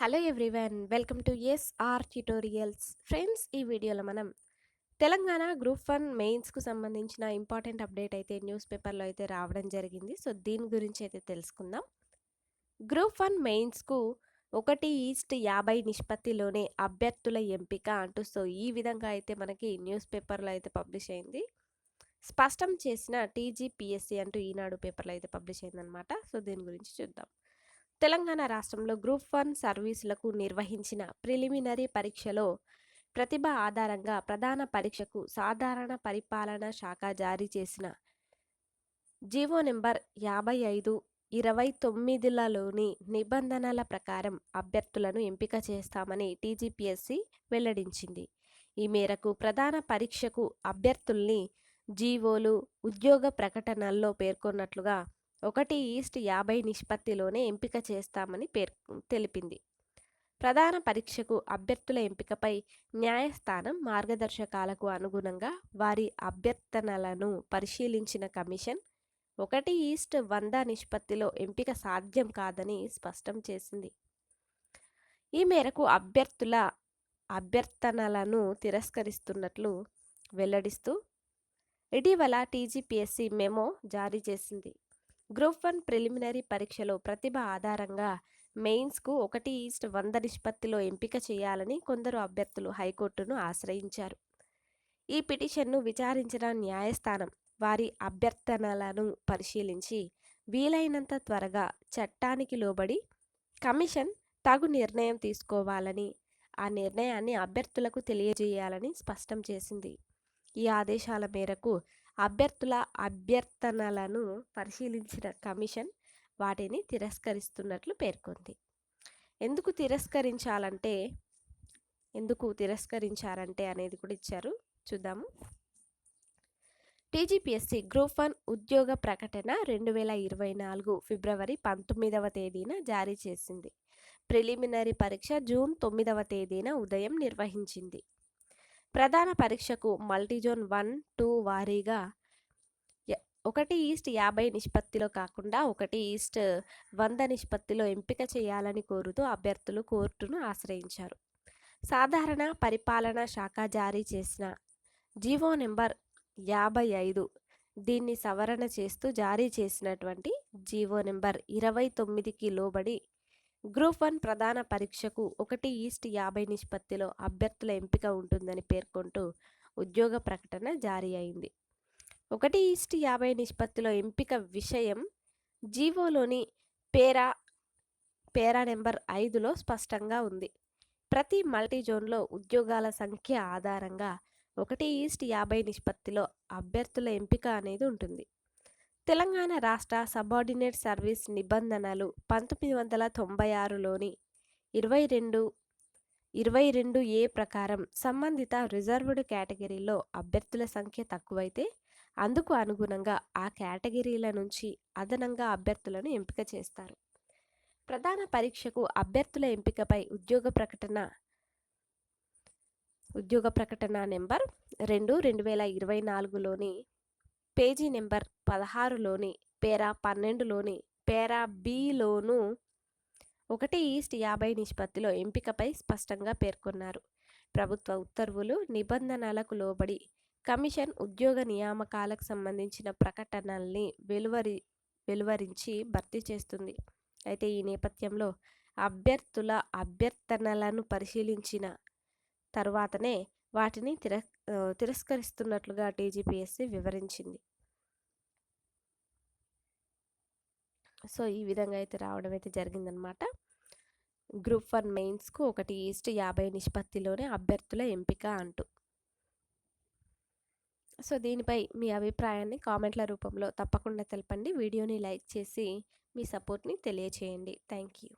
Hello everyone welcome to SR tutorials. Friends ఈ వీడియోలో మనం తెలంగాణ గ్రూప్ వన్ మెయిన్స్కు సంబంధించిన ఇంపార్టెంట్ అప్డేట్ అయితే న్యూస్ పేపర్లో అయితే రావడం జరిగింది. సో దీని గురించి అయితే తెలుసుకుందాం. గ్రూప్ వన్ మెయిన్స్కు ఒకటి ఈస్ట్ యాభై నిష్పత్తిలోనే అభ్యర్థుల ఎంపిక అంటూ సో ఈ విధంగా అయితే మనకి న్యూస్ పేపర్లో అయితే పబ్లిష్ అయింది. స్పష్టం చేసిన టీజీపీఎస్సీ అంటూ ఈనాడు పేపర్లో అయితే పబ్లిష్ అయిందనమాట సో దీని గురించి చూద్దాం. తెలంగాణ రాష్ట్రంలో గ్రూప్ వన్ సర్వీసులకు నిర్వహించిన ప్రిలిమినరీ పరీక్షలో ప్రతిభ ఆధారంగా ప్రధాన పరీక్షకు సాధారణ పరిపాలన శాఖ జారీ చేసిన జీవో నెంబర్ యాభై ఐదు ఇరవై తొమ్మిదిలలోని నిబంధనల ప్రకారం అభ్యర్థులను ఎంపిక చేస్తామని టీజీపీఎస్సీ వెల్లడించింది. ఈ మేరకు ప్రధాన పరీక్షకు అభ్యర్థుల్ని జీవోలు ఉద్యోగ ప్రకటనల్లో పేర్కొన్నట్లుగా ఒకటి ఈస్ట్ యాభై నిష్పత్తిలోనే ఎంపిక చేస్తామని పేర్ తెలిపింది. ప్రధాన పరీక్షకు అభ్యర్థుల ఎంపికపై న్యాయస్థానం మార్గదర్శకాలకు అనుగుణంగా వారి అభ్యర్థనలను పరిశీలించిన కమిషన్ ఒకటి ఈస్ట్ వంద నిష్పత్తిలో ఎంపిక సాధ్యం కాదని స్పష్టం చేసింది. ఈ మేరకు అభ్యర్థుల అభ్యర్థనలను తిరస్కరిస్తున్నట్లు వెల్లడిస్తూ ఇటీవల టీజీపీఎస్సీ మెమో జారీ చేసింది. గ్రూప్ వన్ ప్రిలిమినరీ పరీక్షలో ప్రతిభ ఆధారంగా మెయిన్స్కు ఒకటి ఈస్ట్ వంద నిష్పత్తిలో ఎంపిక చేయాలని కొందరు అభ్యర్థులు హైకోర్టును ఆశ్రయించారు. ఈ పిటిషన్ను విచారించిన న్యాయస్థానం వారి అభ్యర్థనలను పరిశీలించి వీలైనంత త్వరగా చట్టానికి లోబడి కమిషన్ తగు నిర్ణయం తీసుకోవాలని ఆ నిర్ణయాన్ని అభ్యర్థులకు తెలియజేయాలని స్పష్టం చేసింది. ఈ ఆదేశాల మేరకు అభ్యర్థుల అభ్యర్థనలను పరిశీలించిన కమిషన్ వాటిని తిరస్కరిస్తున్నట్లు పేర్కొంది. ఎందుకు తిరస్కరించాలంటే ఎందుకు తిరస్కరించారంటే అనేది కూడా ఇచ్చారు. చూద్దాము. టీజీపీఎస్సీ గ్రూప్ వన్ ఉద్యోగ ప్రకటన రెండు వేల ఇరవై నాలుగు ఫిబ్రవరి పంతొమ్మిదవ తేదీన జారీ చేసింది. ప్రిలిమినరీ పరీక్ష జూన్ తొమ్మిదవ తేదీన ఉదయం నిర్వహించింది. ప్రధాన పరీక్షకు మల్టీజోన్ వన్ టూ వారీగా ఒకటి ఈస్ట్ యాభై నిష్పత్తిలో కాకుండా ఒకటి ఈస్ట్ వంద నిష్పత్తిలో ఎంపిక చేయాలని కోరుతూ అభ్యర్థులు కోర్టును ఆశ్రయించారు. సాధారణ పరిపాలనా శాఖ జారీ చేసిన జీవో నెంబర్ యాభై ఐదు దీన్ని సవరణ చేస్తూ జారీ చేసినటువంటి జీవో నెంబర్ ఇరవై తొమ్మిదికి లోబడి గ్రూప్ వన్ ప్రధాన పరీక్షకు ఒకటి ఈస్ట్ యాభై నిష్పత్తిలో అభ్యర్థుల ఎంపిక ఉంటుందని పేర్కొంటూ ఉద్యోగ ప్రకటన జారీ అయింది. ఒకటి ఈస్ట్ యాభై నిష్పత్తిలో ఎంపిక విషయం జీవోలోని పేరా పేరా నెంబర్ ఐదులో స్పష్టంగా ఉంది. ప్రతి మల్టీ జోన్లో ఉద్యోగాల సంఖ్య ఆధారంగా ఒకటి ఈస్ట్ యాభై నిష్పత్తిలో అభ్యర్థుల ఎంపిక అనేది ఉంటుంది. తెలంగాణ రాష్ట్ర సబార్డినేట్ సర్వీస్ నిబంధనలు పంతొమ్మిది వందల తొంభై ఆరులోని ఇరవై రెండు ఇరవై రెండు ఏ ప్రకారం సంబంధిత రిజర్వ్డ్ కేటగిరీలో అభ్యర్థుల సంఖ్య తక్కువైతే అందుకు అనుగుణంగా ఆ కేటగిరీల నుంచి అదనంగా అభ్యర్థులను ఎంపిక చేస్తారు. ప్రధాన పరీక్షకు అభ్యర్థుల ఎంపికపై ఉద్యోగ ప్రకటన ఉద్యోగ ప్రకటన నెంబర్ రెండు రెండు వేల ఇరవై నాలుగులోని పేజీ నెంబర్ పదహారులోని పేరా పన్నెండులోని పేరా బిలోను ఒకటి ఈస్ట్ యాభై నిష్పత్తిలో ఎంపికపై స్పష్టంగా పేర్కొన్నారు. ప్రభుత్వ ఉత్తర్వులు నిబంధనలకు లోబడి కమిషన్ ఉద్యోగ నియామకాలకు సంబంధించిన ప్రకటనల్ని వెలువరి వెలువరించి భర్తీ చేస్తుంది. అయితే ఈ నేపథ్యంలో అభ్యర్థుల అభ్యర్థనలను పరిశీలించిన తరువాతనే వాటిని తిర తిరస్కరిస్తున్నట్లుగా టీజీపీఎస్సీ వివరించింది. సో ఈ విధంగా అయితే రావడం అయితే జరిగిందనమాట గ్రూప్ వన్ మెయిన్స్కు ఒకటి ఈస్ట్ యాభై నిష్పత్తిలోనే అభ్యర్థుల ఎంపిక అంటూ. సో దీనిపై మీ అభిప్రాయాన్ని కామెంట్ల రూపంలో తప్పకుండా తెలపండి. వీడియోని లైక్ చేసి మీ సపోర్ట్ని తెలియచేయండి. Thank you